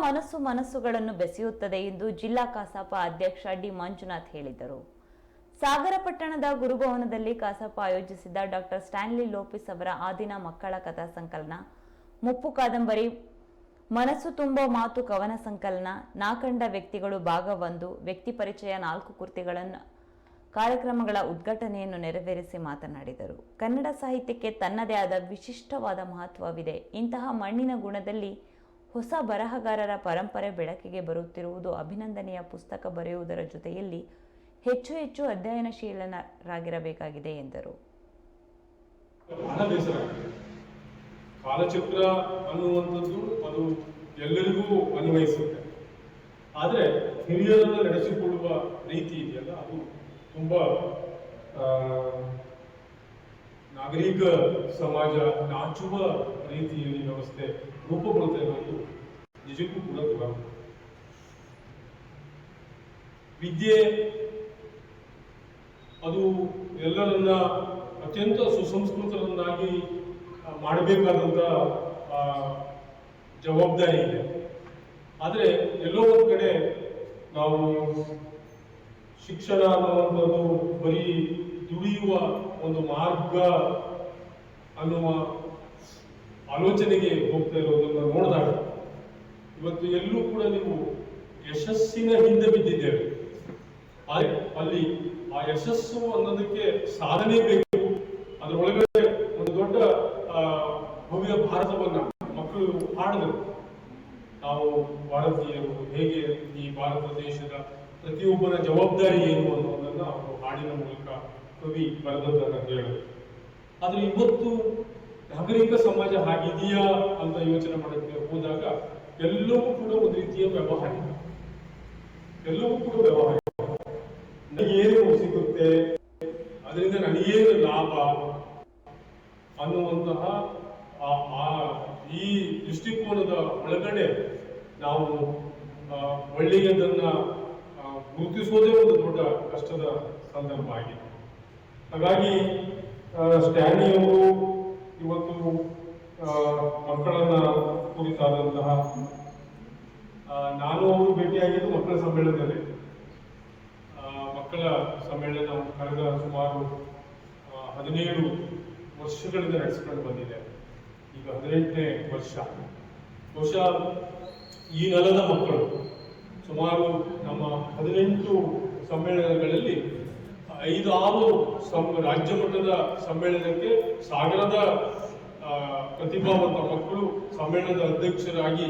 ಮನಸ್ಸು ಮನಸ್ಸುಗಳನ್ನು ಬೆಸೆಯುತ್ತದೆ ಎಂದು ಜಿಲ್ಲಾ ಕಸಾಪ ಅಧ್ಯಕ್ಷ ಡಿ ಮಂಜುನಾಥ್ ಹೇಳಿದರು. ಸಾಗರ ಪಟ್ಟಣದ ಗುರುಭವನದಲ್ಲಿ ಕಸಾಪ ಆಯೋಜಿಸಿದ್ದ ಡಾಕ್ಟರ್ ಸ್ಟ್ಯಾನ್ಲಿ ಲೋಪಿಸ್ ಅವರ ಆದಿನ ಮಕ್ಕಳ ಕಥಾ ಸಂಕಲನ, ಮುಪ್ಪು ಕಾದಂಬರಿ, ಮನಸ್ಸು ತುಂಬ ಮಾತು ಕವನ ಸಂಕಲನ ನಾಕಂಡ ವ್ಯಕ್ತಿಗಳು ಭಾಗ ಒಂದು, ವ್ಯಕ್ತಿ ಪರಿಚಯ ನಾಲ್ಕು ಕೃತಿಗಳನ್ನು ಕಾರ್ಯಕ್ರಮಗಳ ಉದ್ಘಾಟನೆಯನ್ನು ನೆರವೇರಿಸಿ ಮಾತನಾಡಿದರು. ಕನ್ನಡ ಸಾಹಿತ್ಯಕ್ಕೆ ತನ್ನದೇ ಆದ ವಿಶಿಷ್ಟವಾದ ಮಹತ್ವವಿದೆ. ಇಂತಹ ಮಣ್ಣಿನ ಗುಣದಲ್ಲಿ ಹೊಸ ಬರಹಗಾರರ ಪರಂಪರೆ ಬೆಳಕಿಗೆ ಬರುತ್ತಿರುವುದು ಅಭಿನಂದನೆಯ ಪುಸ್ತಕ ಬರೆಯುವುದರ ಜೊತೆಯಲ್ಲಿ ಹೆಚ್ಚು ಹೆಚ್ಚು ಅಧ್ಯಯನಶೀಲನರಾಗಿರಬೇಕಾಗಿದೆ ಎಂದರು. ಕಾಲಚಕ್ರ ಅನ್ನುವಂಥದ್ದು ಅದು ಎಲ್ಲರಿಗೂ ಅನ್ವಯಿಸುತ್ತೆ ಆದರೆ ಹಿರಿಯರನ್ನು ನಡೆಸಿಕೊಳ್ಳುವ ರೀತಿ ಇದೆಯಲ್ಲ, ಅದು ತುಂಬಾ ನಾಗರಿಕ ಸಮಾಜ ನಾಚುವ ರೀತಿಯಲ್ಲಿ ವ್ಯವಸ್ಥೆ ರೂಪುಗೊಳ್ಳುತ್ತೆ ಇರೋದು ನಿಜಕ್ಕೂ ಕೂಡ ದುರಂತ ವಿದ್ಯೆ ಅದು ಎಲ್ಲರನ್ನ ಅತ್ಯಂತ ಸುಸಂಸ್ಕೃತರನ್ನಾಗಿ ಮಾಡಬೇಕಾದಂತ ಜವಾಬ್ದಾರಿ ಇದೆ. ಆದರೆ ಎಲ್ಲೋ ಒಂದು ಕಡೆ ನಾವು ಶಿಕ್ಷಣ ಅನ್ನುವಂಥದ್ದು ಬರೀ ದುಡಿಯುವ ಒಂದು ಮಾರ್ಗ ಅನ್ನುವ ಆಲೋಚನೆಗೆ ಹೋಗ್ತಾ ಇರೋದನ್ನ ನೋಡಿದಾಗ ಇವತ್ತು ಎಲ್ಲೂ ಕೂಡ ನೀವು ಯಶಸ್ಸಿನ ಹಿಂದೆ ಬಿದ್ದಿದ್ದೇವೆ ಅಲ್ಲಿ ಆ ಯಶಸ್ಸು ಅನ್ನೋದಕ್ಕೆ ಸಾಧನೆ ಬೇಕು. ಅದರೊಳಗಡೆ ಒಂದು ದೊಡ್ಡ ಭವ್ಯ ಭಾರತವನ್ನ ಮಕ್ಕಳು ಹಾಡಿದರು. ನಾವು ಭಾರತೀಯರು, ಹೇಗೆ ಈ ಭಾರತ ದೇಶದ ಪ್ರತಿಯೊಬ್ಬರ ಜವಾಬ್ದಾರಿ ಏನು ಅನ್ನೋದನ್ನ ಅವರು ಹಾಡಿನ ಮೂಲಕ ಕವಿ ಬರೆದದ್ದನ್ನು ಹೇಳೋದು ಆದ್ರೆ ಇವತ್ತು ನಾಗರಿಕ ಸಮಾಜ ಹಾಗಿದೆಯಾ ಅಂತ ಯೋಚನೆ ಮಾಡೋಕ್ಕೆ ಹೋದಾಗ ಎಲ್ಲವೂ ಕೂಡ ಒಂದು ರೀತಿಯ ವ್ಯವಹಾರ ಎಲ್ಲವೂ ಕೂಡ ವ್ಯವಹಾರ ನನಗೇನು ಸಿಗುತ್ತೆ? ಅದರಿಂದ ನನಗೇನು ಲಾಭ? ಅನ್ನುವಂತಹ ಈ ದೃಷ್ಟಿಕೋನದ ಒಳಗಡೆ ನಾವು ಒಳ್ಳೆಯದನ್ನ ಗುರುತಿಸೋದೇ ಒಂದು ದೊಡ್ಡ ಕಷ್ಟದ ಸಂದರ್ಭ ಆಗಿದೆ. ಹಾಗಾಗಿ ಸ್ಟ್ಯಾನಿ ಸ್ಟ್ಯಾನಿಯವರು ಇವತ್ತು ಮಕ್ಕಳನ್ನ ಕುರಿತಾದಂತಹ ನಾನು ಅವರು ಭೇಟಿಯಾಗಿದ್ದು ಮಕ್ಕಳ ಸಮ್ಮೇಳನದಲ್ಲಿ. ಮಕ್ಕಳ ಸಮ್ಮೇಳನ ಕಳೆದ ಸುಮಾರು ಹದಿನೇಳು ವರ್ಷಗಳಿಂದ ನಡೆಸಿಕೊಂಡು ಬಂದಿದೆ. ಈಗ ಹದಿನೆಂಟನೇ ವರ್ಷ. ಬಹುಶಃ ಈ ನೆಲದ ಮಕ್ಕಳು ಸುಮಾರು ನಮ್ಮ ಹದಿನೆಂಟು ಸಮ್ಮೇಳನಗಳಲ್ಲಿ ಐದು ಆರು ರಾಜ್ಯ ಮಟ್ಟದ ಸಮ್ಮೇಳನಕ್ಕೆ ಸಾಗರದ ಪ್ರತಿಭಾವಂತ ಮಕ್ಕಳು ಸಮ್ಮೇಳನದ ಅಧ್ಯಕ್ಷರಾಗಿ